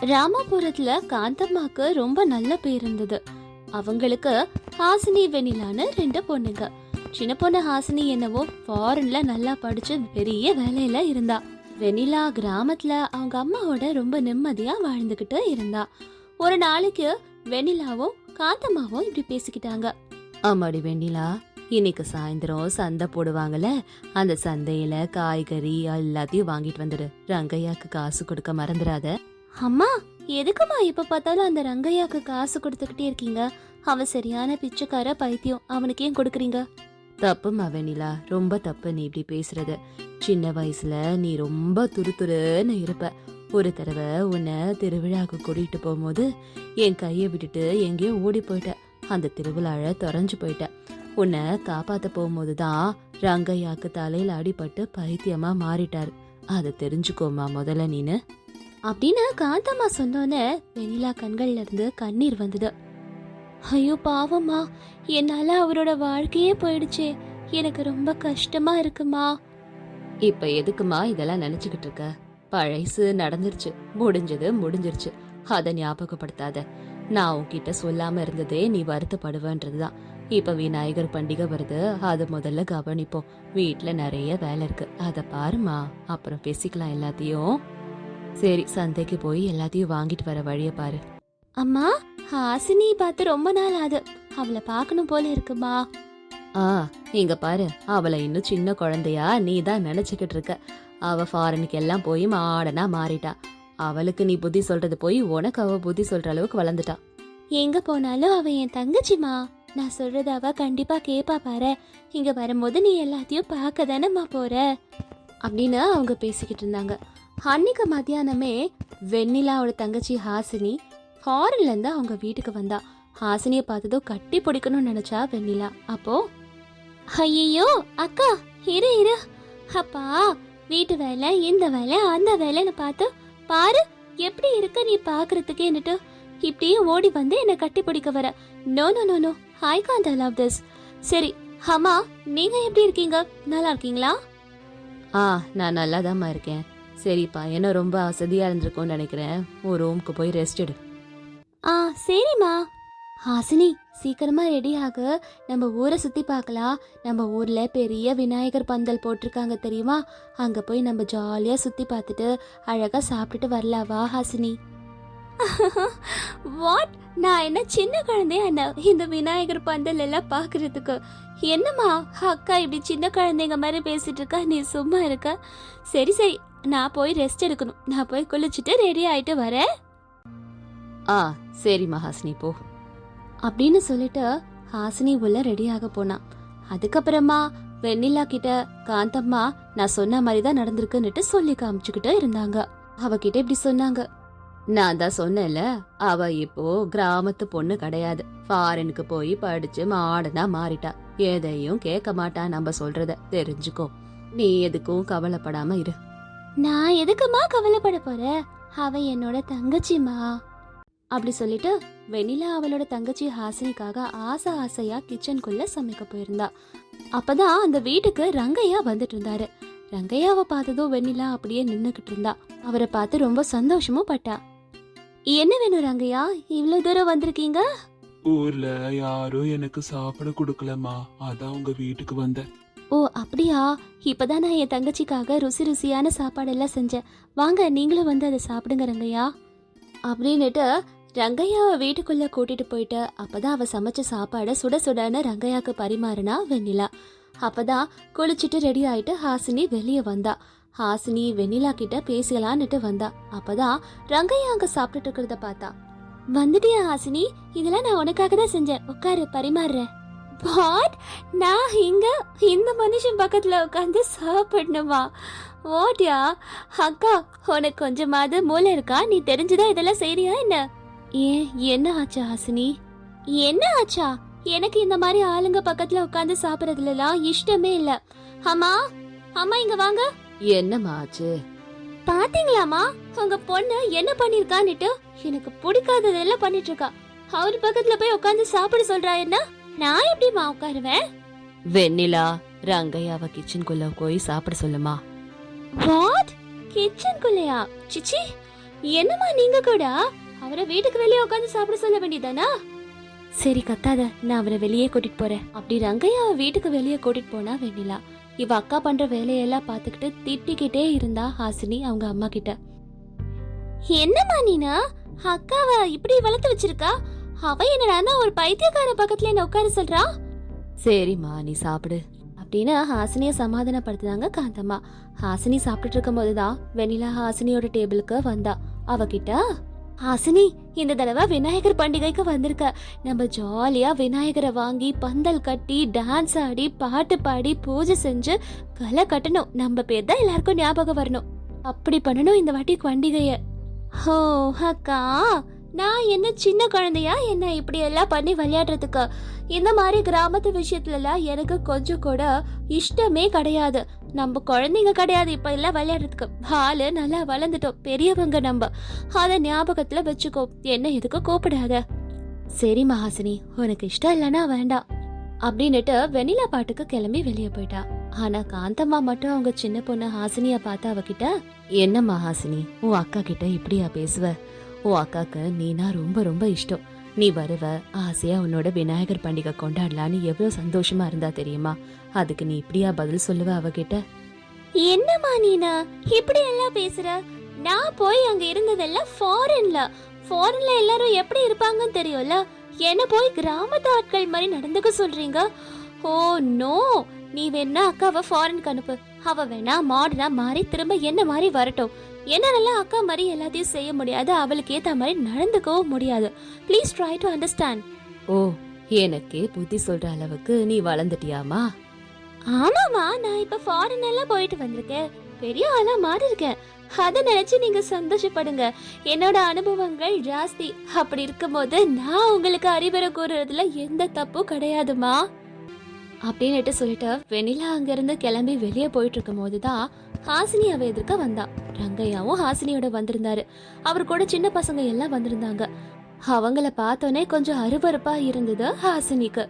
ராமபுரத்துல காந்தம்மாக்கு ரொம்ப நல்ல பேர் இருந்தது. அவங்களுக்கு ஹாசினி வெண்ணிலான்னு ரெண்டு பொண்ணுங்க. சின்ன பொண்ணு ஹாசினி என்னவோ ஃபாரின்ல நல்லா படிச்சு பெரிய வேலையில இருந்தா. வெண்ணிலா கிராமத்துல அவங்க அம்மாவோட ரொம்ப நிம்மதியா வாழ்ந்துகிட்டு இருந்தா. ஒரு நாளைக்கு வெண்ணிலாவும் காந்தம்மாவும் இப்படி பேசிக்கிட்டாங்க. ஆமாடி வெண்ணிலா இன்னைக்கு சாயந்தரம் சந்தை போடுவாங்கல்ல அந்த சந்தையில காய்கறி எல்லாத்தையும் வாங்கிட்டு வந்துடு. ரங்கையாக்கு காசு கொடுக்க மறந்துடாத அம்மா எதுக்குமா இப்ப பார்த்தாலும் அந்த ரங்கையாக்கு காசு கொடுத்துக்கிட்டே இருக்கீங்க? அவன் சரியான பிச்சைக்கார பைத்தியம். அவனுக்கு ஏன் கொடுக்குறீங்க? தப்புமா வெண்ணிலா ரொம்ப தப்பு நீ இப்படி பேசுறது. சின்ன வயசுல நீ ரொம்ப துருதுருன்னு இருப்ப. ஒரு தடவை உன்னை திருவிழாவுக்கு கூட்டிட்டு போகும்போது என் கையை விட்டுட்டு எங்கேயோ ஓடி போயிட்ட. அந்த திருவிழாவை தொலைஞ்சு போயிட்ட. உன்னை காப்பாற்ற போகும்போது தான் ரங்கையாக்கு தலையில் அடிபட்டு பைத்தியமா மாறிட்டார். அதை தெரிஞ்சுக்கோமா முதல்ல நீனு. அப்படின்னு காந்தம்மா சொன்னோன்னே வெண்ணிலா கண்கள்ல இருந்து கண்ணீர் வந்தது. ஐயோ பாவம்மா. என்னால அவரோட வாழ்க்கையே போயிடுச்சே. எனக்கு ரொம்ப கஷ்டமா இருக்குமா. இப்ப எதுக்குமா இதெல்லாம் நினைச்சுக்கிட்டு இருக்க? பழைசு நடந்துருச்சு. முடிஞ்சது முடிஞ்சிருச்சு. அத ஞாபகப்படுத்தாத. நான் உன்கிட்ட சொல்லாம இருந்ததே நீ வருத்தப்படுவேன்றதுதான். இப்ப விநாயகர் பண்டிகை வருது. அது முதல்ல கவனிப்போம். வீட்டுல நிறைய வேலை இருக்கு. அத பாருமா. அப்புறம் பேசிக்கலாம் எல்லாத்தையும். சரி சந்தைக்கு போய் எல்லாத்தையும் வாங்கிட்டு வர வழிய பாரு. அம்மா ஹாசினி பார்த்து ரொம்ப நாள் ஆகுது அவளை பார்க்கணும் போல இருக்குமா? ஆ இங்க பாரு. அவளை இன்னும் சின்ன குழந்தையா நீ தான் நினைச்சுக்கிட்டு இருக்க. அவ ஃபாரினுக்கு எல்லாம் போய் மாடனா மாறிட்டா. அவளுக்கு நீ புத்தி சொல்றது போய் உனக்கு அவ புத்தி சொல்ற அளவுக்கு வளர்ந்துட்டா. எங்க போனாலும் அவ என் தங்கச்சிமா நான் சொல்றது அவ கண்டிப்பா கேப்பா பாரு. இங்க வரும்போது நீ எல்லாத்தையும் பார்க்க தானேம்மா போற? அப்படின்னு அவங்க பேசிக்கிட்டு இருந்தாங்க. அன்னைக்கு மத்தியானமே வெண்ணிலாவோட தங்கச்சி ஹாசினி ஃபாரின்லேருந்து அவங்க வீட்டுக்கு வந்தா. ஹாசினியை பார்த்ததும் கட்டி பிடிக்கணும்னு நினைச்சா வெண்ணிலா. அப்போ ஐயோ அக்கா இரு இரு. அப்பா வீட்டு வேலை இந்த வேலை அந்த வேலைன்னு பார்த்து பாரு எப்படி இருக்க நீ பாக்குறதுக்கு என்னட்டு இப்படியே ஓடி வந்து என்னை கட்டி பிடிக்க வர. No no no no I can't I love this சரி அம்மா நீங்க எப்படி இருக்கீங்க? நல்லா இருக்கீங்களா? ஆ நான் நல்லா இருக்கேன். சரிப்பா என்ன ரொம்ப அசதியா இருந்திருக்கும்னு நினைக்கிறேன். உன் ரூம்க்கு போய் ரெஸ்ட் எடு. ஆ சரிம்மா. ஹாசினி சீக்கிரமா ரெடி ஆக. நம்ம ஊரை சுத்தி பார்க்கலாம். நம்ம ஊர்ல பெரிய விநாயகர் பந்தல் போட்டிருக்காங்க தெரியுமா? அங்க போய் நம்ம ஜாலியா சுத்தி பார்த்துட்டு அழகா சாப்பிட்டுட்டு வரலாவா ஹாசினி? வாட் நான் என்ன சின்ன குழந்தையா என்ன? இந்த விநாயகர் பந்தல் எல்லாம் பாக்குறதுக்கு என்னம்மா அக்கா இப்படி சின்ன குழந்தைங்க மாதிரி பேசிட்டு இருக்கா? நீ சும்மா இருக்க. சரி சரி. நான் போய் ரெஸ்ட் எடுக்கணும். நான் போய் குளிச்சுட்டு ரெடி ஆயிட்டு வரேன். ஆ சரிம்மா ஹாசினி போ. அப்படின்னு சொல்லிட்டு ஹாசினி உள்ள ரெடியாக போனா. அதுக்கப்புறமா வெண்ணிலா கிட்ட காந்தம்மா நான் சொன்ன மாதிரி தான் நடந்திருக்குன்னுட்டு சொல்லி காமிச்சுக்கிட்டு இருந்தாங்க. அவகிட்ட இப்படி சொன்னாங்க. நான் தான் சொன்னேன்ல அவ இப்போ கிராமத்து பொண்ணு கிடையாது. ஃபாரினுக்கு போய் படிச்சு மாடனா மாறிட்டா. எதையும் கேட்க மாட்டா நம்ம சொல்றத. தெரிஞ்சுக்கோ. நீ எதுக்கும் கவலைப்படாம இரு. நான் எதுக்குமா கவலைப்பட போறேன் அவ என்னோட தங்கச்சிமா அப்படி சொல்லிட்டு வெண்ணிலா அவளோட தங்கச்சி ஹாசினிக்காக ஆசை ஆசையா கிச்சனுக்குள்ள சமைக்க போயிருந்தா. அப்பதான் அந்த வீட்டுக்கு ரங்கையா வந்துட்டு இருந்தாரு. ரங்கையாவை பார்த்ததும் வெண்ணிலா அப்படியே நின்னுக்கிட்டு இருந்தா. அவரை பார்த்து ரொம்ப சந்தோஷமும் பட்டா. என்ன வேணும் ரங்கையா? இவ்வளவு தூரம் வந்திருக்கீங்க? ஊர்ல யாரும் எனக்கு சாப்பிட கொடுக்கலம்மா. அதான் உங்க வீட்டுக்கு வந்தேன். ஓ அப்படியா? இப்பதான் நான் என் தங்கச்சிக்காக ருசி ருசியான சாப்பாடெல்லாம் செஞ்சேன். வாங்க நீங்களும் வந்து அதை சாப்பிடுங்க ரங்கையா. அப்படின்னுட்டு ரங்கையாவை வீட்டுக்குள்ள கூட்டிட்டு போயிட்டு அப்பதான் அவ சமைச்ச சாப்பாடை சுட சுடன்னு ரங்கையாக்கு பரிமாறினா வெண்ணிலா. அப்பதான் குளிச்சுட்டு ரெடி ஆயிட்டு ஹாசினி வெளியே வந்தா. ஹாசினி வெண்ணிலா கிட்ட பேசலான்னுட்டு வந்தா. அப்பதான் ரங்கையா அங்க சாப்பிட்டுட்டு இருக்கிறத பார்த்தா. வந்துட்டியா ஹாசினி? இதெல்லாம் நான் உனக்காக தான் செஞ்சேன். உட்காரு பரிமாறுறேன். வாட் நான் இங்க இந்த மனுஷன் பக்கத்துல உட்காந்து சாப்பிடணுமா? வாட்யா அக்கா உனக்கு கொஞ்சமாவது மூளை இருக்கா? நீ தெரிஞ்சுதான் இதெல்லாம் செய்றியா என்ன? ஏன் என்ன ஆச்சா ஹாசினி? என்ன ஆச்சா? எனக்கு இந்த மாதிரி ஆளுங்க பக்கத்துல உட்காந்து சாப்பிடறதுலாம் இஷ்டமே இல்ல. அம்மா அம்மா இங்க வாங்க. என்னம்மா ஆச்சு பாத்தீங்களாமா உங்க பொண்ணு என்ன பண்ணிருக்கான்னுட்டு எனக்கு பிடிக்காததெல்லாம் பண்ணிட்டு இருக்கா அவர் பக்கத்துல போய் உட்காந்து சாப்பிட சொல்றா என்ன? நான் எப்படிமா உட்காருவேன்? வெண்ணிலா ரங்கையாவ கிச்சனுக்குள்ள போய் சாப்பிட சொல்லுமா. வாட் கிச்சனுக்குள்ளயா சிச்சி என்னம்மா நீங்க கூட? அவரை வீட்டுக்கு வெளியே உட்காந்து சாப்பிட சொல்ல வேண்டியதானா? சரி கத்தாத. நான் அவரை வெளியே கூட்டிட்டு போறேன். அப்படி ரங்கையா வீட்டுக்கு வெளியே கூட்டிட்டு போனா வெண்ணிலா இவ அக்கா பண்ற வேலையெல்லாம் பார்த்துக்கிட்டு திட்டிக்கிட்டே இருந்தா ஹாசினி அவங்க அம்மா கிட்ட. என்னம்மா நீனா? அக்காவை இப்படி வளர்த்து வச்சிருக்கா? அவ என்னடான்னா ஒரு பைத்தியக்கார பக்கத்துல என்ன உட்கார சொல்றா? சரிம்மா நீ சாப்பிடு. அப்படின்னு ஹாசினியை சமாதானப்படுத்துனாங்க காந்தம்மா. ஹாசினி சாப்பிட்டுட்டு இருக்கும் போதுதான் வெண்ணிலா ஹாசினியோட டேபிளுக்கு வந்தா. அவகிட்ட ஹாசினி இந்த தடவை விநாயகர் பண்டிகைக்கு வந்திருக்க. நம்ம ஜாலியாக விநாயகரை வாங்கி பந்தல் கட்டி டான்ஸ் ஆடி பாட்டு பாடி பூஜை செஞ்சு களை கட்டணும். நம்ம பேர் தான் எல்லாருக்கும் ஞாபகம் வரணும். அப்படி பண்ணணும் இந்த வாட்டி பண்டிகைய. ஹோ அக்கா நான் என்ன சின்ன குழந்தையா? என்ன இப்படி எல்லாம் பண்ணி விளையாடுறதுக்கு? இந்த மாதிரி கிராமத்து விஷயத்துலலாம் எனக்கு கொஞ்சம் கூட இஷ்டமே கிடையாது. நம்ம குழந்தைங்க கிடையாது இப்போ எல்லாம் விளையாடுறதுக்கு. ஆளு நல்லா வளர்ந்துட்டோம். பெரியவங்க நம்ம. அதை ஞாபகத்தில் வச்சுக்கோ. என்ன எதுக்கு கூப்பிடாத? சரி மகாசினி உனக்கு இஷ்டம் இல்லைன்னா வேண்டாம். அப்படின்னுட்டு வெண்ணிலா பாட்டுக்கு கிளம்பி வெளியே போயிட்டா. ஆனா காந்தம்மா மட்டும் அவங்க சின்ன பொண்ணு ஹாசினிய பார்த்து அவகிட்ட என்னம்மா ஹாசினி உன் அக்கா கிட்ட இப்படியா பேசுவ? உன் அக்காக்கு நீனா ரொம்ப ரொம்ப இஷ்டம். நீ வருவ ஆசையா உன்னோட விநாயகர் பண்டிகை கொண்டாடலான்னு எவ்வளவு சந்தோஷமா இருந்தா தெரியுமா? அதுக்கு நீ இப்படியா பதில் சொல்லுவ அவகிட்ட? என்னம்மா நீனா? இப்படி எல்லாம் பேசுற? நான் போய் அங்க இருந்ததெல்லாம் ஃபாரின்ல ஃபாரின்ல எல்லாரும் எப்படி இருப்பாங்கன்னு தெரியும்ல? என்ன போய் கிராமத்து ஆட்கள் மாதிரி நடந்துக்க சொல்றீங்க? Oh no! நீ வேணா அக்காவை ஃபாரினுக்கு அனுப்பு. அவ வேணா மாடர்னா மாறி திரும்ப என்ன மாதிரி வரட்டும். என்னால அக்கா மாதிரி எல்லாத்தையும் செய்ய முடியாது. அவளுக்கு ஏத்த மாதிரி நடந்துக்கவும் முடியாது. ப்ளீஸ் ட்ரை டு அண்டர்ஸ்டாண்ட் ஓ எனக்கே புத்தி சொல்ற அளவுக்கு நீ வளர்ந்துட்டியாமா? ஆமாமா நான் இப்ப ஃபாரின் எல்லாம் போயிட்டு வந்திருக்கேன். பெரிய ஆளா மாறி இருக்கேன். அத நினைச்சு நீங்க சந்தோஷப்படுங்க. என்னோட அனுபவங்கள் ஜாஸ்தி. அப்படி இருக்கும்போது நான் உங்களுக்கு அறிவுரை கூறுறதுல எந்த தப்பும் கிடையாதுமா அப்படின்னுட்டு சொல்லிட்டு வெண்ணிலா அங்கிருந்து கிளம்பி வெளியே போயிட்டு இருக்கும் போதுதான் ஹாசினி அவ எதிர்க்க வந்தா. ரங்கையாவும் ஹாசினியோட வந்திருந்தாரு. அவர் கூட சின்ன பசங்க எல்லாம் வந்திருந்தாங்க. அவங்கள பார்த்தோன்னே கொஞ்சம் அருவறுப்பா இருந்தது ஹாசினிக்கு.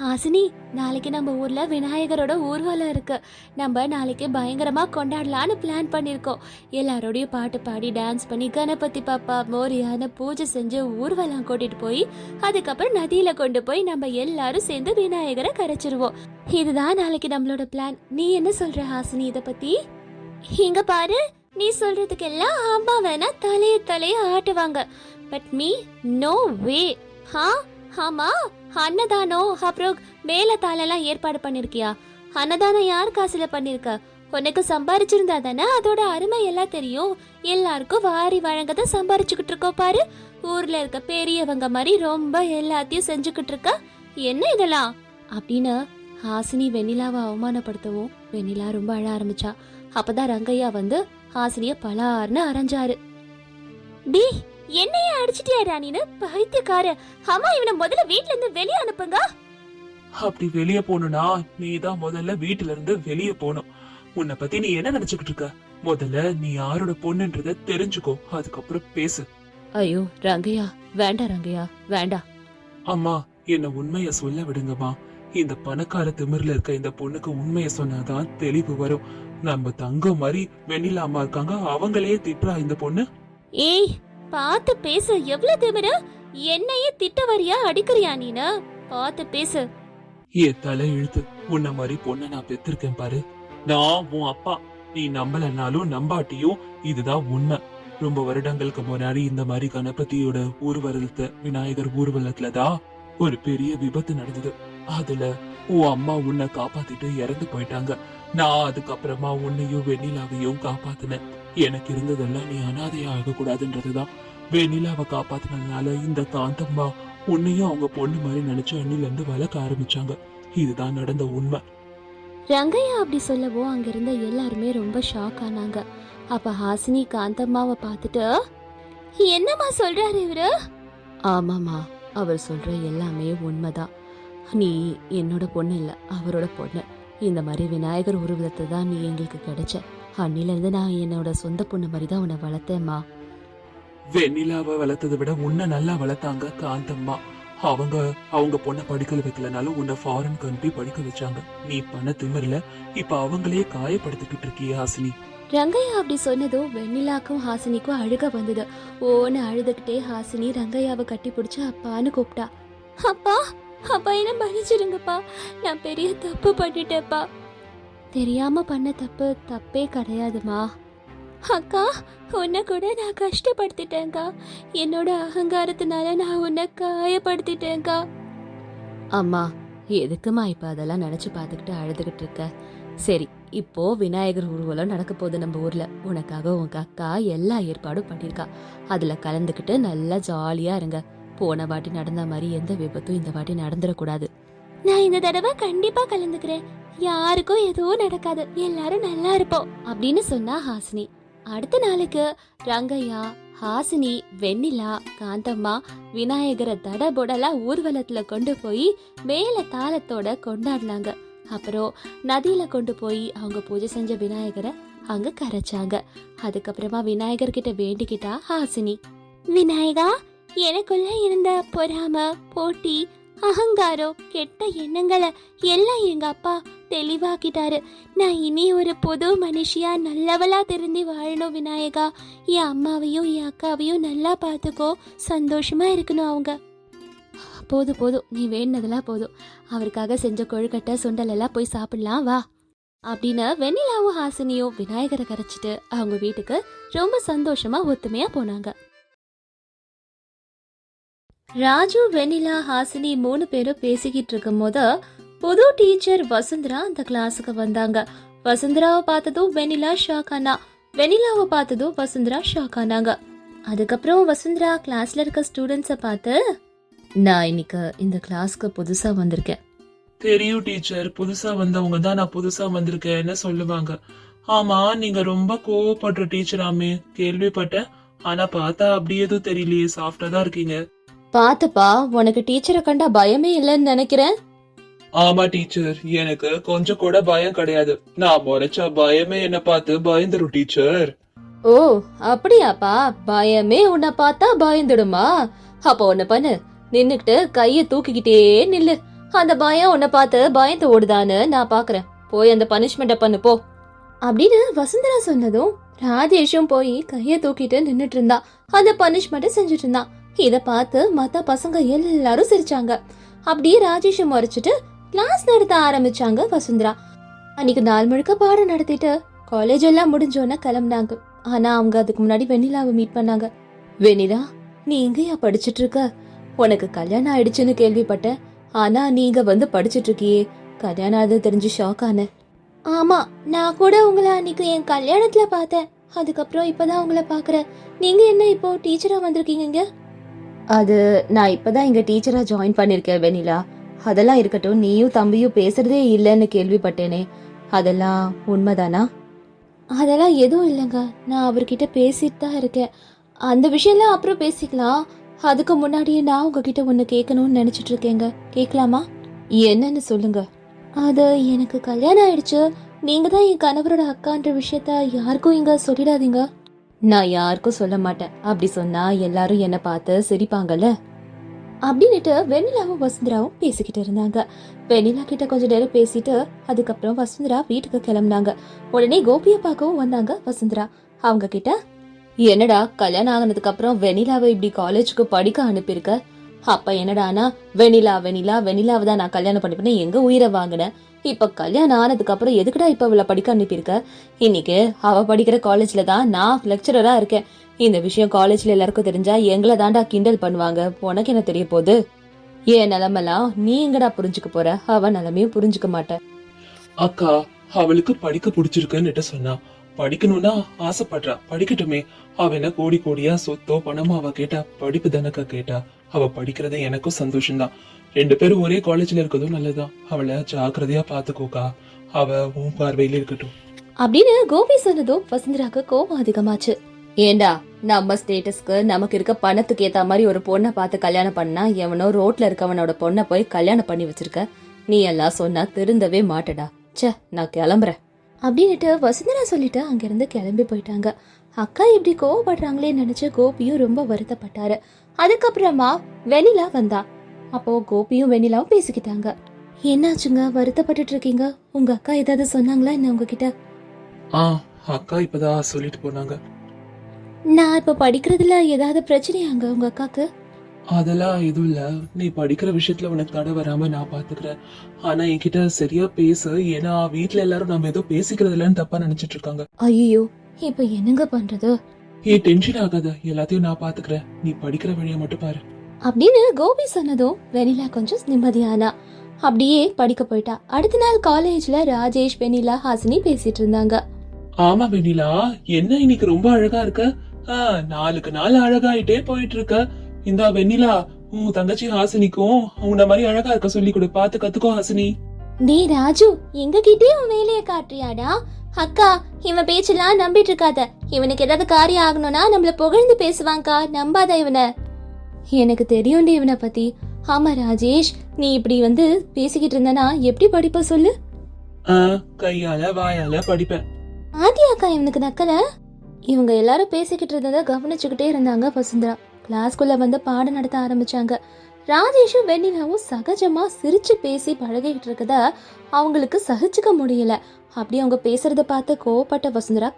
ஹாசினி நாளைக்கு நம்ம ஊர்ல விநாயகரோட ஊர்வலம் இருக்கு. நம்ம நாளைக்கு பயங்கரமா கொண்டாடலான்னு பிளான் பண்ணிருக்கோம். எல்லாரோடையும் பாட்டு பாடி டான்ஸ் பண்ணி கணபதி பாப்பா மோரியான பூஜை செஞ்சு ஊர்வலம் கூட்டிட்டு போய் அதுக்கப்புறம் நதியில கொண்டு போய் நம்ம எல்லாரும் சேர்ந்து விநாயகரை கரைச்சிருவோம். இதுதான் நாளைக்கு நம்மளோட பிளான் நீ என்ன சொல்ற ஹாசினி இதை பத்தி? இங்க பாரு நீ சொல்றதுக்கு எல்லாம் ஆமா வேணா தலைய தலைய ஆட்டுவாங்க. பட் மீ நோ வே ஹா ஆமா அன்னதானம் அப்புறம் மேல தாளெல்லாம் ஏற்பாடு பண்ணிருக்கியா? அன்னதானம் யார் காசுல பண்ணிருக்க? உனக்கு சம்பாரிச்சிருந்தா தானே அதோட அருமை எல்லாம் தெரியும். எல்லாருக்கும் வாரி வழங்க தான் சம்பாரிச்சுக்கிட்டு இருக்கோம் பாரு. ஊர்ல இருக்க பெரியவங்க மாதிரி ரொம்ப எல்லாத்தையும் செஞ்சுக்கிட்டு இருக்க. என்ன இதெல்லாம்? அப்படின்னு ஹாசினி வெண்ணிலாவை அவமானப்படுத்தவும் வெண்ணிலா ரொம்ப அழ ஆரம்பிச்சா. அப்பதான் ரங்கையா வந்து ஹாசினிய பலார்னு அரைஞ்சாரு. டி என்னைய அடிச்சிட்டியா நீனு பைத்தியக்கார. அம்மா இவனை முதல்ல வீட்ல இருந்து வெளியே அனுப்புங்க. அப்படி வெளியே போகணும்னா நீ தான் முதல்ல வீட்டுல இருந்து வெளியே போகணும். உன்னை பத்தி நீ என்ன நினைச்சுக்கிட்டு இருக்க? முதல்ல நீ யாரோட பொண்ணுன்றத தெரிஞ்சுக்கோ. அதுக்கப்புறம் பேசு. ஐயோ ரங்கையா வேண்டாம் ரங்கையா வேண்டாம் அம்மா என்ன உண்மைய சொல்ல விடுங்கம்மா. இந்த பணக்கார திமிர்ல இருக்க இந்த பொண்ணுக்கு உண்மைய சொன்னாதான் தெளிவு வரும். நம்ம தங்கம் மாதிரி வெண்ணிலா அம்மா இருக்காங்க அவங்களே திட்டுறா இந்த பொண்ணு. ஏய் பார்த்து பேசு எவ்வளவு திமிரு? என்னையே திட்ட வரியா அடிக்கிறியா நீனு? பார்த்து பேசு. என் தலை இழுத்து உன்ன மாதிரி பொண்ணை நான் பெத்திருக்கேன் பாரு. நான் உன் அப்பா நீ நம்பலனாலும் நம்பாட்டியும் இதுதான் உண்மை. ரொம்ப வருடங்களுக்கு முன்னாடி இந்த மாதிரி கணபதியோட ஊர்வலத்தை விநாயகர் ஊர்வலத்துல தான் ஒரு பெரிய விபத்து நடந்தது. அதுல உன் அம்மா உன்னை காப்பாத்திட்டு இறந்து போயிட்டாங்க. நான் அதுக்கப்புறமா உன்னையும் வெண்ணிலாவையும் காப்பாத்தினேன். எனக்கு இருந்ததெல்லாம் நீ அனாதையா ஆக கூடாதுன்றதுதான் வெண்ணிலாவை காப்பாத்தினதுனால இந்த காந்தம்மா உன்னையும் அவங்க பொண்ணு மாதிரி நினைச்சு அண்ணில இருந்து வளர்க்க ஆரம்பிச்சாங்க. இதுதான் நடந்த உண்மை. ரங்கையா அப்படி சொல்லவோ அங்க இருந்த எல்லாருமே ரொம்ப ஷாக் ஆனாங்க. அப்ப ஹாசினி காந்தம்மாவை பார்த்துட்டு என்னம்மா சொல்றாரு இவரு? ஆமாமா அவர் சொல்ற எல்லாமே உண்மைதான். நீ என்னோட பொண்ணு இல்ல அவரோட பொண்ணு. இந்த மாதிரி விநாயகர் உருவத்தை தான் நீ எங்களுக்கு கிடைச்ச. அன்னில இருந்து நான் என்னோட சொந்த பொண்ணு மாதிரி தான் உன்னை வளர்த்தேம்மா. வெண்ணிலாவை வளர்த்ததை விட உன்னை நல்லா வளர்த்தாங்க காந்தம்மா. அவங்க அவங்க பொண்ணை படிக்க வைக்கலனாலும் உன்னை ஃபாரின் கண்ட்ரி படிக்க வச்சாங்க. நீ பண்ண திமிர்ல இப்ப அவங்களே காயப்படுத்திக்கிட்டு இருக்கியே ஹாசினி. ரங்கையா அப்படி சொன்னதும் வெண்ணிலாக்கும் ஹாசினிக்கும் அழுக வந்தது. ஓன்னு அழுதுகிட்டே ஹாசினி ரங்கையாவை கட்டி பிடிச்சு அப்பான்னு கூப்பிட்டா. அப்பா! அப்பா என்ன மன்னிச்சிடுங்கப்பா நான் பெரிய தப்பு பண்ணிட்டேப்பா தெரியாம பண்ண தப்பு தப்பே கிடையாதுமா. அக்கா உன்னை கூட நான் கஷ்டப்படுத்திட்டேங்க்கா என்னோட அகங்காரத்தினால நான் உன்னை காயப்படுத்திட்டேங்க்கா அம்மா எதுக்குமா இப்போ அதெல்லாம் நினச்சி பார்த்துக்கிட்டு அழுதுகிட்டு இருக்க? சரி இப்போ விநாயகர் ஊர்வலம் நடக்க போகுது நம்ம ஊர்ல. உனக்காக உங்க அக்கா எல்லா ஏற்பாடும் பண்ணியிருக்கா. அதுல கலந்துக்கிட்டு நல்லா ஜாலியா இருங்க. போன வாட்டி நடந்த மாதிரி எந்த விபத்தும் இந்த வாட்டி நடந்துடக்கூடாது. நான் இந்த தடவை கண்டிப்பா கலந்துக்கிறேன். யாருக்கும் எதுவும் நடக்காது. எல்லாரும் நல்லா இருப்போம் அப்படின்னு சொன்னா ஹாசினி. அடுத்த நாளுக்கு ரங்கையா ஹாசினி வெண்ணிலா காந்தம்மா விநாயகரை தடபுடலா ஊர்வலத்துல கொண்டு போய் மேல தாளத்தோட கொண்டாடினாங்க. அப்புறம் நதியில கொண்டு போய் அவங்க பூஜை செஞ்ச விநாயகரை அங்க கரைச்சாங்க. அதுக்கப்புறமா விநாயகர் கிட்ட வேண்டிக்கிட்டா ஹாசினி. விநாயகா எனக்குள்ள இருந்த பொறாம போட்டி அகங்காரம் கெட்ட எண்ணங்களை எல்லாம் எங்க அப்பா தெளிவாக்கிட்டாரு. நான் இனி ஒரு புது மனுஷியா நல்லவளா திருந்தி வாழணும் விநாயகா. என் அம்மாவையும் என் அக்காவையும் நல்லா பார்த்துக்கோ. சந்தோஷமா இருக்கணும் அவங்க. போதும் போதும். நீ வேணுனதெல்லாம் போதும். அவருக்காக செஞ்ச கொழுக்கட்டை சுண்டல் எல்லாம் போய் சாப்பிடலாம் வா. அப்படின்னு வெண்ணிலாவும் ஹாசினியும் விநாயகரை கரைச்சிட்டு அவங்க வீட்டுக்கு ரொம்ப சந்தோஷமா ஒத்துமையா போனாங்க. ராஜு வெண்ணிலா ஹாசினி மூணு பேரும் பேசிக்கிட்டு இருக்கும் போது புது டீச்சர் வசுந்தரா அந்த கிளாஸுக்கு வந்தாங்க. வசுந்தராவை பார்த்ததும் வெண்ணிலா ஷாக் ஆனா வெண்ணிலாவை பார்த்ததும் வசுந்தரா ஷாக் ஆனாங்க. அதுக்கப்புறம் வசுந்தரா கிளாஸ்ல இருக்க ஸ்டூடெண்ட்ஸை பார்த்து நான் இன்னைக்கு இந்த கிளாஸ்க்கு புதுசா வந்திருக்கேன். தெரியும் டீச்சர் புதுசா வந்தவங்க தான் நான் புதுசா வந்திருக்கேன்னு சொல்லுவாங்க. ஆமா நீங்க ரொம்ப கோவப்படுற டீச்சராமே கேள்விப்பட்டேன். ஆனா பார்த்தா அப்படி எதுவும் தெரியலையே சாஃப்டா தான் இருக்கீங்க. பாத்துப்பா உனக்கு டீச்சரை கண்டா பயமே இல்லைன்னு நினைக்கிறேன். ஆமா டீச்சர் எனக்கு கொஞ்சம் கூட பயம் கிடையாது. நான் முறைச்சா பயமே என்ன பார்த்து பயந்துரும் டீச்சர் ஓ அப்படியாப்பா? பயமே உன்னை பார்த்தா பயந்துடுமா? அப்போ ஒண்ணு பண்ணு. நின்னுக்கிட்டு கைய தூக்கிக்கிட்டே நில்லு. அந்த பயம் உன்னை பார்த்து பயந்து ஓடுதான்னு நான் பாக்குறேன். போய் அந்த பனிஷ்மெண்ட்டை பண்ணு போ. அப்படின்னு வசுந்தரா சொன்னதும் ராஜேஷும் போய் கைய தூக்கிட்டு நின்னுட்டு இருந்தா. அந்த பனிஷ்மெண்ட்டை செஞ்சுட்டு இருந்தான் இதை பார்த்து மற்ற பசங்க எல்லாரும் சிரிச்சாங்க. அப்படியே ராஜேஷை முறைச்சிட்டு கிளாஸ் நடத்த ஆரம்பிச்சாங்க வசுந்தரா. அன்னைக்கு நாள் முழுக்க பாடம் நடத்திட்டு காலேஜ் எல்லாம் முடிஞ்சோன்னே கிளம்புனாங்க. ஆனா அவங்க அதுக்கு முன்னாடி வெண்ணிலாவை மீட் பண்ணாங்க. வெண்ணிலா நீ எங்கேயா படிச்சிட்டு இருக்க? உனக்கு கல்யாணம் ஆயிடுச்சுன்னு கேள்விப்பட்டேன். ஆனா நீங்க வந்து படிச்சிட்டு இருக்கியே. கல்யாணம் ஆகுது தெரிஞ்சு ஷாக் ஆனேன். ஆமா நான் கூட உங்களை அன்னைக்கு என் கல்யாணத்துல பார்த்தேன். அதுக்கப்புறம் இப்பதான் உங்களை பாக்குறேன் நீங்க என்ன இப்போ டீச்சரா வந்திருக்கீங்க அது நான் இப்பதான் இங்க டீச்சரா ஜாயின் பண்ணிருக்கேன் வெண்ணிலா. அதெல்லாம் இருக்கட்டும் நீயும் தம்பியும் பேசுறதே இல்லைன்னு கேள்விப்பட்டேனே. அதெல்லாம் உண்மைதானா? அதெல்லாம் எதுவும் இல்லைங்க. நான் அவர்கிட்ட பேசிட்டு தான் இருக்கேன். அந்த விஷயம்லாம் அப்புறம் பேசிக்கலாம். அதுக்கு முன்னாடியே நான் உங்ககிட்ட ஒன்று கேட்கணும்னு நினச்சிட்டு இருக்கேங்க. கேட்கலாமா? என்னன்னு சொல்லுங்க. அது எனக்கு கல்யாணம் ஆயிடுச்சு. நீங்க தான் என் கணவரோட அக்கான்ற விஷயத்த யாருக்கும் இங்க சொல்லிடாதீங்க. நான் யாருக்கும் சொல்ல மாட்டேன். அப்படி சொன்னா எல்லாரும் என்னை பார்த்து சிரிப்பாங்கல்ல? அப்படின்னுட்டு வெண்ணிலாவும் வசுந்தராவும் பேசிக்கிட்டு இருந்தாங்க. வெண்ணிலா கிட்ட கொஞ்ச நேரம் பேசிட்டு அதுக்கப்புறம் வசுந்தரா வீட்டுக்கு கிளம்புனாங்க. உடனே கோபியை பார்க்கவும் வந்தாங்க வசுந்தரா. அவங்க கிட்ட என்னடா கல்யாணம் ஆகினதுக்கு அப்புறம் வெண்ணிலாவை இப்படி காலேஜுக்கு படிக்க அனுப்பியிருக்க? அப்ப என்னடானா வெண்ணிலா வெண்ணிலா வெண்ணிலாவை தான் நான் கல்யாணம் பண்ணிப்பேன் எங்க உயிரை வாங்கினேன் இப்ப கல்யாணம் ஆனதுக்கு அப்புறம் எதுக்குடா இப்ப இவளை படிக்க அனுப்பியிருக்க? இன்னைக்கு அவ படிக்கிற காலேஜ்ல தான் நான் லெக்சரரா இருக்கேன். இந்த விஷயம் காலேஜ்ல எல்லாருக்கும் தெரிஞ்சா எங்களை தாண்டா கிண்டல் பண்ணுவாங்க. உனக்கு என்ன தெரிய போகுது? என் நிலமெல்லாம் நீ எங்கடா புரிஞ்சுக்க போற? அவ நிலமையும் புரிஞ்சுக்க மாட்ட. அக்கா அவளுக்கு படிக்க பிடிச்சிருக்குன்னுட்டு சொன்னா படிக்கணும்னா ஆசைப்படுறா. படிக்கட்டுமே. அவ என்ன கோடி கோடியா சொத்தோ பணமோ அவ கேட்டா படிப்பு தானக்கா கேட்டா. அவ படிக்கிறது எனக்கும் சந்தோஷம்தான். ரெண்டு பேரும் ஒரே காலேஜ்ல இருக்கதும் நல்லதுதான். அவளை ஜாக்கிரதையா பாத்துக்கோக்கா அவ உன் பார்வையில இருக்கட்டும். அப்படின்னு கோபி சொன்னதும் வசுந்தராக்கு கோபம் அதிகமாச்சு. ஏண்டா நம்ம ஸ்டேட்டஸ்க்கு நமக்கு இருக்க பணத்துக்கு ஏத்த மாதிரி ஒரு பொண்ணை பார்த்து கல்யாணம் பண்ணா எவனோ ரோட்ல இருக்கவனோட பொண்ணை போய் கல்யாணம் பண்ணி வச்சிருக்க? நீ எல்லாம் சொன்னா திருந்தவே மாட்டடா. ச்சே நான் கிளம்புறேன். அப்படின்னுட்டு வசுந்தரா சொல்லிட்டு அங்கிருந்து கிளம்பி போயிட்டாங்க. அக்கா இப்படி கோவப்படுறாங்களே நினைச்சு கோபியும் ரொம்ப வருத்தப்பட்டாரு. அதுக்கப்புறமா வெனிலா வந்தா. அப்போ கோபியும் வெனிலாவும் பேசிக்கிட்டாங்க. என்னாச்சுங்க? வருத்தப்பட்டுட்டு இருக்கீங்க? உங்க அக்கா ஏதாவது சொன்னாங்களா என்ன உங்ககிட்ட? ஆ அக்கா இப்பதான் சொல்லிட்டு போனாங்க. நான் இப்போ படிக்கிறதுல ஏதாவது பிரச்சனையாங்க உங்க அக்காக்கு? அதெல்லாம் எதுவும் இல்ல. நீ படிக்கிற விஷயத்துல உனக்கு தடை வராம நான் பாத்துக்கிறேன். ஆனா என்கிட்ட சரியா பேசு. ஏன்னா வீட்ல எல்லாரும் நம்ம ஏதோ பேசிக்கிறது இல்லைன்னு தப்பா நினைச்சிட்டு இருக்காங்க. ஐயோ இப்போ என்னங்க பண்றது? ஏ டென்ஷன் ஆகாத. எல்லாத்தையும் நான் பாத்துக்கிறேன். நீ படிக்கிற வழியை மட்டும் பாரு. அப்படின்னு கோபி சொன்னதும் வெனிலா கொஞ்சம் நிம்மதியானா. அப்படியே படிக்க போயிட்டா. அடுத்த நாள் காலேஜ்ல ராஜேஷ் வெனிலா ஹாசினி பேசிட்டு இருந்தாங்க. ஆமா வெண்ணிலா என்ன இன்னைக்கு ரொம்ப அழகா இருக்க? ஆ, நாளுக்கு நாள் அழகாயிட்டே போயிட்டு இருக்க இந்தா வெண்ணிலா உன் தங்கச்சி ஹாசினிக்கும் உன்ன மாதிரி அழகா இருக்க சொல்லி கொடு. பாத்து கத்துக்கோ ஹாசினி. டேய் ராஜு எங்க கிட்டே உன் வேலையை காட்டுறியாடா? அக்கா இவன் பேச்செல்லாம் நம்பிட்டு இருக்காத இவனுக்கு ஏதாவது காரியம் ஆகணும்னா நம்மள புகழ்ந்து பேசுவாங்கக்கா நம்பாத இவனை. எனக்கு தெரியும்டி இவனை பத்தி. ஆமா ராஜேஷ் நீ இப்படி வந்து பேசிக்கிட்டு இருந்தனா எப்படி படிப்ப சொல்லு? கையால வாயால படிப்பேன். ஆதி அக்கா இவனுக்கு நக்கல? இவங்க எல்லாரும் பேசிக்கிட்டு இருந்ததை கவனிச்சுக்கிட்டே இருந்தாங்க வசுந்தரா. கிளாஸ்க்குள்ள வந்து பாடம் நடத்த ஆரம்பிச்சாங்க. ராஜேஷும் வெண்ணிலாவும் சகஜமா சிரிச்சு பேசி பழகிக்கிட்டு இருக்கத அவங்களுக்கு சகிச்சுக்க முடியல. அப்படி அவங்க பேசுறத பார்த்து கோவப்பட்ட வசுந்தரா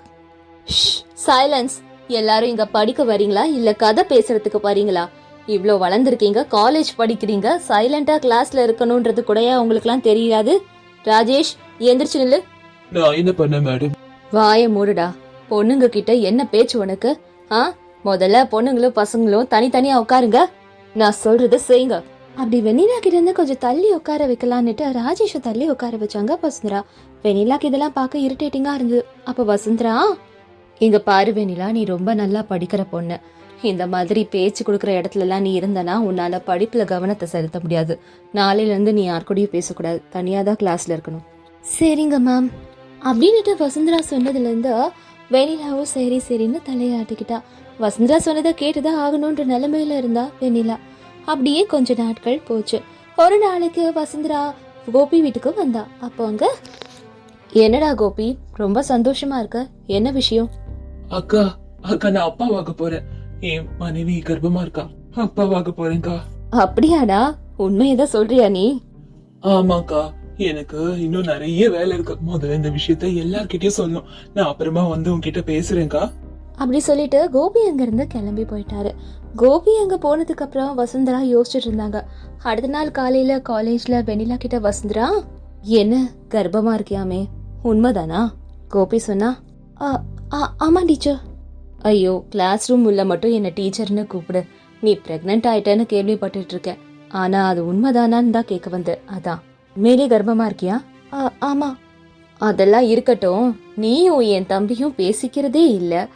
சைலன்ஸ் எல்லாரும் இங்க படிக்க வரீங்களா? இல்ல கதை பேசுறதுக்கு வரீங்களா? இவ்ளோ வளர்ந்துருக்கீங்க காலேஜ் படிக்கிறீங்க சைலண்டா கிளாஸ்ல இருக்கணும்ன்றது கூடயா உங்களுக்குலாம் தெரியாது? ராஜேஷ் எந்திரிச்சு நில்லு. நான் என்ன பண்ண மேடம் வாய மூடுடா. பொண்ணுங்க கிட்ட என்ன பேச்சு உனக்கு? ஆ? முதல்ல பொண்ணுங்களும் பசங்களும் தனித்தனியா உட்காருங்க. நான் சொல்றத செய்யுங்க. அப்படி வெண்ணிலா கிட்ட இருந்து கொஞ்சம் தள்ளி உட்கார வைக்கலான்னுட்டு ராஜேஷ தள்ளி உட்கார வச்சாங்க வசுந்தரா. வெண்ணிலாக்கு இதெல்லாம் பார்க்க இரிட்டேட்டிங்கா இருந்தது. அப்ப வசுந்தரா இங்க பாரு வெண்ணிலா நீ ரொம்ப நல்லா படிக்கிற பொண்ணு. இந்த மாதிரி பேச்சு கொடுக்குற இடத்துலலாம் நீ இருந்தனா உன்னால படிப்புல கவனத்தை செலுத்த முடியாது. நாளையில இருந்து நீ யார் கூடயும் பேசக்கூடாது. தனியா தான் கிளாஸ்ல இருக்கணும். சரிங்க மேம் அப்படின்னுட்டு வசுந்தரா சொன்னதுலேருந்து வெண்ணிலாவும் சரி சரின்னு தலையாட்டிக்கிட்டா வசுந்தரா சொன்னதை கேட்டுதான் ஆகணுன்ற நிலைமையில இருந்தா வெண்ணிலா. அப்படியே கொஞ்ச நாட்கள் போச்சு. ஒரு நாளைக்கு வசுந்தரா கோபி வீட்டுக்கு வந்தா. அப்போ அங்க? என்னடா கோபி ரொம்ப சந்தோஷமா இருக்க? என்ன விஷயம்? அக்கா அக்கா நான் அப்பாவாக போறேன். என் மனைவி கர்ப்பமா இருக்கா? அப்பாவாக போறேன்க்கா. அப்படியாடா? உண்மையதான் சொல்றியா நீ? ஆமாக்கா எனக்கு இன்னும் நிறைய வேலை இருக்கு. முதல்ல இந்த விஷயத்த எல்லார்கிட்டயும் சொல்லணும். நான் அப்புறமா வந்து உன்கிட்ட பேசுறேன்க்கா. அப்படி சொல்லிட்டு கோபி அங்கேருந்து கிளம்பி போயிட்டாரு. கோபி அங்கே போனதுக்கப்புறம் வசுந்தரா யோசிச்சுட்டு இருந்தாங்க. அடுத்த நாள் காலையில் காலேஜில் வெண்ணிலா கிட்ட வசுந்தரா என்ன கர்ப்பமாக இருக்கியாமே? உண்மைதானா? கோபி சொன்னா "ஆ, ஆ, டீச்சர். ஐயோ கிளாஸ் ரூம் உள்ள மட்டும் என்னை டீச்சர்னு கூப்பிடு. நீ ப்ரெக்னென்ட் ஆயிட்டேன்னு கேள்விப்பட்டுட்டு இருக்கேன் ஆனா அது உண்மைதானான்னு தான் கேட்க வந்து அதான். உண்மையிலே கர்ப்பமா இருக்கியா? "ஆ, ஆமா. அதெல்லாம் இருக்கட்டும். நீயும் என் தம்பியும் பேசிக்கிறதே இல்லை.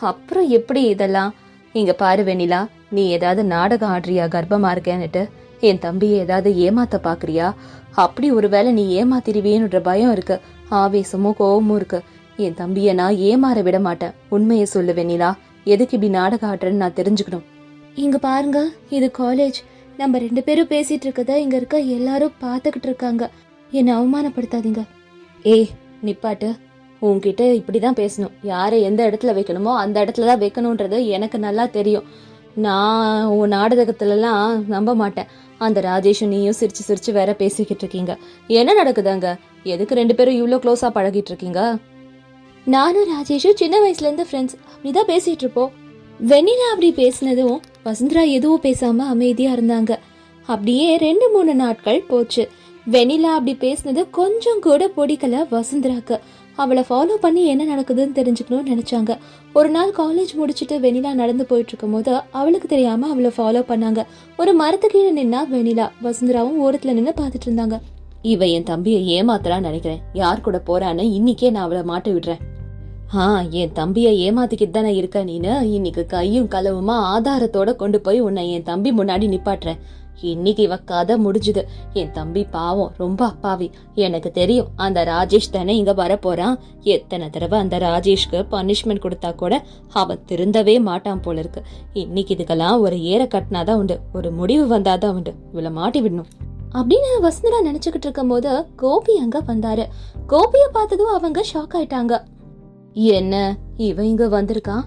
அப்புறம் எப்படி இதெல்லாம்? இங்க பாரு வெண்ணிலா நீ ஏதாவது நாடகம் ஆடுறியா கர்ப்பமா இருக்கேன்னுட்டு? என் தம்பியை ஏதாவது ஏமாத்த பாக்குறியா? அப்படி ஒருவேளை நீ ஏமாத்திருவியன்ற பயம் இருக்கு. ஆவேசமும் கோவமும் இருக்கு. என் தம்பியை நான் ஏமாற விட மாட்டேன். உண்மையை சொல்லு வெண்ணிலா. எதுக்கு இப்படி நாடகம் ஆடுறேன்னு நான் தெரிஞ்சுக்கணும். இங்க பாருங்க இது காலேஜ் நம்ம ரெண்டு பேரும் பேசிட்டு இருக்கத இங்க இருக்க எல்லாரும் பார்த்துக்கிட்டு இருக்காங்க. என்னை அவமானப்படுத்தாதீங்க. ஏய் நிப்பாட்டு. உன்கிட்ட இப்படிதான் பேசணும். யாரை எந்த இடத்துல வைக்கணுமோ அந்த இடத்துல தான் வைக்கணுன்றது எனக்கு நல்லா தெரியும். நான் உன் நாடகத்துலலாம் நம்ப மாட்டேன். அந்த ராஜேஷும் நீயும் சிரிச்சு சிரிச்சு வேற பேசிக்கிட்டு இருக்கீங்க. என்ன நடக்குதாங்க? எதுக்கு ரெண்டு பேரும் இவ்வளோ க்ளோஸாக பழகிட்டு இருக்கீங்க? நானும் ராஜேஷும் சின்ன வயசுலேருந்து ஃப்ரெண்ட்ஸ் அப்படிதான் பேசிகிட்டு இருப்போம். வெண்ணிலா அப்படி பேசினதும் வசுந்தரா எதுவும் பேசாம அமைதியா இருந்தாங்க. அப்படியே ரெண்டு மூணு நாட்கள் போச்சு. வெண்ணிலா அப்படி பேசினது கொஞ்சம் கூட பிடிக்கல வசுந்தராக்கு. அவளை ஃபாலோ பண்ணி என்ன நடக்குதுன்னு தெரிஞ்சுக்கணும்னு நினைச்சாங்க. ஒரு நாள் காலேஜ் முடிச்சுட்டு வெண்ணிலா நடந்து போயிட்டு இருக்கும் போது அவளுக்கு தெரியாம அவளை ஃபாலோ பண்ணாங்க. ஒரு மரத்து கீழே நின்னா வெனிலா வசுந்தராவும் ஓரத்துல நின்று பார்த்துட்டு இருந்தாங்க. இவ என் தம்பியை ஏமாத்தலான்னு நினைக்கிறேன். யார் கூட போறான்னு இன்னைக்கே நான் அவளை மாட்டி விடுறேன். ஆ என் தம்பியை ஏமாத்திக்கிட்டு தானே இருக்க நீனு? இன்னைக்கு கையும் களவுமா ஆதாரத்தோட கொண்டு போய் உன்னை என் தம்பி முன்னாடி நிப்பாட்டுறேன். இன்னைக்கு இவ கதை முடிஞ்சுது. என் தம்பி பாவம் ரொம்ப அப்பாவி. எனக்கு தெரியும் அந்த ராஜேஷ் தானே இங்க வரப்போறான். எத்தனை தடவை அந்த ராஜேஷ்க்கு பனிஷ்மெண்ட் கொடுத்தா கூட அவன் திருந்தவே மாட்டான் போல இருக்கு. இன்னைக்கு இதுக்கெல்லாம் ஒரு ஏற கட்டினாதான் உண்டு. ஒரு முடிவு வந்தாதான் உண்டு. இவளை மாட்டி விடணும். அப்படின்னு வசுந்தரா நினைச்சுக்கிட்டு இருக்கும் போது கோபி அங்க வந்தாரு. கோபிய பார்த்ததும் அவங்க ஷாக் ஆயிட்டாங்க. என்ன? இவன் இங்க வந்திருக்கான்?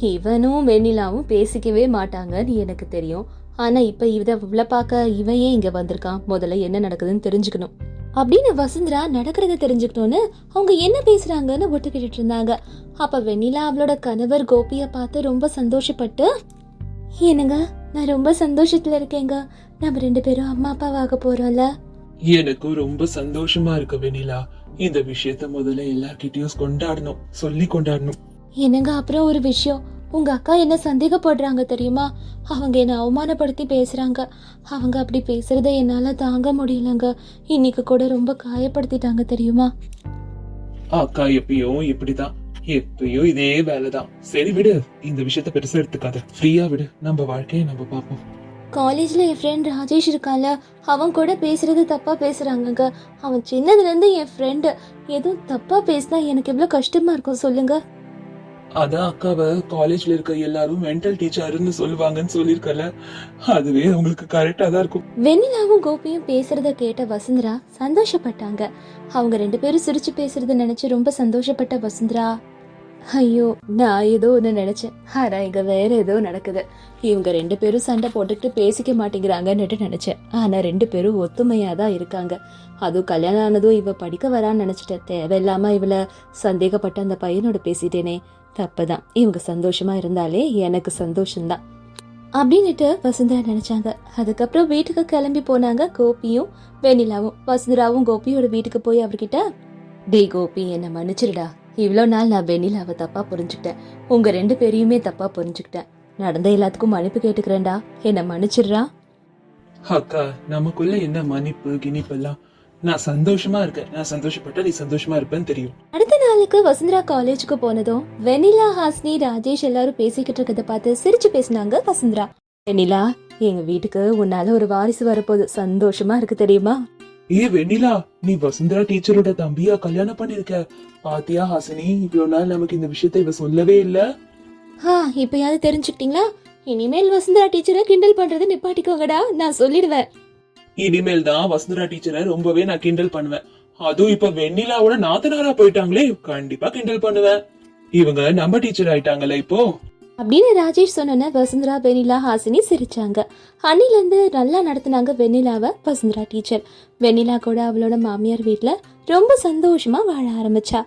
இவனும் வெண்ணிலாவும் பேசிக்கவே மாட்டாங்கன்னு எனக்கு தெரியும். ஆனா இப்ப இத இவளை பார்க்க இவன் ஏன் இங்க வந்திருக்கான்? முதல்ல என்ன நடக்குதுன்னு தெரிஞ்சுக்கணும். அப்படின்னு வசுந்தரா நடக்கிறத தெரிஞ்சுக்கிட்டோன்னு அவங்க என்ன பேசுறாங்கன்னு ஒட்டு கேட்டுட்டு இருந்தாங்க. அப்ப வெண்ணிலா அவளோட கணவர் கோபிய பார்த்து ரொம்ப சந்தோஷப்பட்டு என்னங்க நான் ரொம்ப சந்தோஷத்துல இருக்கேங்க. நம்ம ரெண்டு பேரும் அம்மா அப்பாவாக போறோம்ல? எனக்கும் ரொம்ப சந்தோஷமா இருக்கு வெண்ணிலா. இந்த விஷயத்த முதல்ல எல்லார்கிட்டயும் கொண்டாடணும் சொல்லி கொண்டாடணும். என்னங்க அப்புறம் ஒரு விஷயம். உங்க அக்கா என்ன சந்தேகப்படுறாங்க தெரியுமா? அவங்க என்ன அவமானப்படுத்தி பேசுறாங்க. அவங்க அப்படி பேசுறத என்னால தாங்க முடியலங்க. இன்னைக்கு கூட ரொம்ப காயப்படுத்திட்டாங்க தெரியுமா? அக்கா எப்பயும் இப்படிதான். எப்பயும் இதே வேலைதான். சரி விடு இந்த விஷயத்த பெருசா எடுத்துக்காத. ஃப்ரீயா விடு. நம்ம வாழ்க்கையை நம்ம பார்ப்போம். காலேஜ்ல என் ஃப்ரெண்ட் ராஜேஷ் இருக்கான்ல அவன் கூட பேசுறது தப்பா பேசுறாங்கங்க. அவன் சின்னதுல இருந்து என் ஃப்ரெண்டு எதுவும் தப்பா பேசினா எனக்கு எவ்வளவு கஷ்டமா இருக்கும் சொல்லுங்க. அதான் அக்காவை காலேஜ்ல இருக்க எல்லாரும் மென்டல் டீச்சர்னு சொல்லுவாங்கன்னு சொல்லிருக்கல அதுவே உங்களுக்கு கரெக்டா தான் இருக்கும். வெண்ணிலாவும் கோபியும் பேசுறத கேட்ட வசுந்தரா சந்தோஷப்பட்டாங்க. அவங்க ரெண்டு பேரும் சிரிச்சு பேசுறத நினைச்சு ரொம்ப சந்தோஷப்பட்ட வசுந்தரா ஐயோ நான் ஏதோ ஒன்று நினைச்சேன். ஆனா இங்க வேற ஏதோ நடக்குது. இவங்க ரெண்டு பேரும் சண்டை போட்டுக்கிட்டு பேசிக்க மாட்டேங்கிறாங்கன்னுட்டு நினைச்சேன். ஆனா ரெண்டு பேரும் ஒத்துமையா தான் இருக்காங்க. அதுவும் கல்யாணம் ஆனதும் இவ படிக்க வரான்னு நினைச்சிட்டேன். தேவையில்லாம இவள சந்தேகப்பட்ட அந்த பையனோட பேசிட்டேனே. தப்புதான். இவங்க சந்தோஷமா இருந்தாலே எனக்கு சந்தோஷம்தான். அப்படின்னுட்டு வசுந்தரா நினைச்சாங்க. அதுக்கப்புறம் வீட்டுக்கு கிளம்பி போனாங்க கோபியும் வெண்ணிலாவும். வசுந்தராவும் கோபியோட வீட்டுக்கு போய் அவர்கிட்ட டே கோபி என்னை மன்னிச்சிருடா இவ்வளோ நாள் நான் வெண்ணிலாவை தப்பா புரிஞ்சுக்கிட்டேன். உங்க ரெண்டு பேரையுமே தப்பா புரிஞ்சுக்கிட்டேன். நடந்த எல்லாத்துக்கும் மன்னிப்பு கேட்டுக்கிறேன்டா. என்னை மன்னிச்சிடுறா? அக்கா நமக்குள்ள என்ன மன்னிப்பு கிணிப்பெல்லாம் நான் சந்தோஷமா இருக்கேன். நான் சந்தோஷப்பட்டா நீ சந்தோஷமா இருப்பேன்னு தெரியும். அடுத்த நாளுக்கு வசுந்தரா காலேஜுக்கு போனதும் வெண்ணிலா ஹாஸ்னி ராஜேஷ் எல்லாரும் பேசிக்கிட்டு இருக்கத பார்த்து சிரிச்சு பேசினாங்க வசுந்தரா. வெண்ணிலா எங்க வீட்டுக்கு உன்னால ஒரு வாரிசு வரப்போகுது. சந்தோஷமா இருக்கு தெரியுமா? ஏ வெண்ணிலா நீ வசுந்தரா டீச்சரோட தம்பியா கல்யாணம் பண்ணிருக்க? பாத்தியா ஹாசினி? இவ்வளவு நாள் நமக்கு இந்த விஷயத்த இவ சொல்லவே இல்ல. ஆ இப்பயாவது தெரிஞ்சுக்கிட்டீங்களா? இனிமேல் வசுந்தரா டீச்சரை கிண்டல் பண்றது நிப்பாட்டிக்கோங்கடா. நான் சொல்லிடுவேன். இனிமேல் தான் வசுந்தரா டீச்சரை ரொம்பவே நான் கிண்டல் பண்ணுவேன். அதுவும் இப்ப வெண்ணிலாவோட நாத்தனாரா போயிட்டாங்களே கண்டிப்பா கிண்டல் பண்ணுவேன். இவங்க நம்ம டீச்சர் ஆயிட்டாங்கல்ல இப்போ. அப்படின்னு ராஜேஷ் சொன்னோன்னே வசுந்தரா வெண்ணிலா ஹாசினி சிரிச்சாங்க. அன்னிலேருந்து நல்லா நடத்தினாங்க வெண்ணிலாவை வசுந்தரா டீச்சர். வெண்ணிலா கூட அவளோட மாமியார் வீட்டில் ரொம்ப சந்தோஷமா வாழ ஆரம்பிச்சா.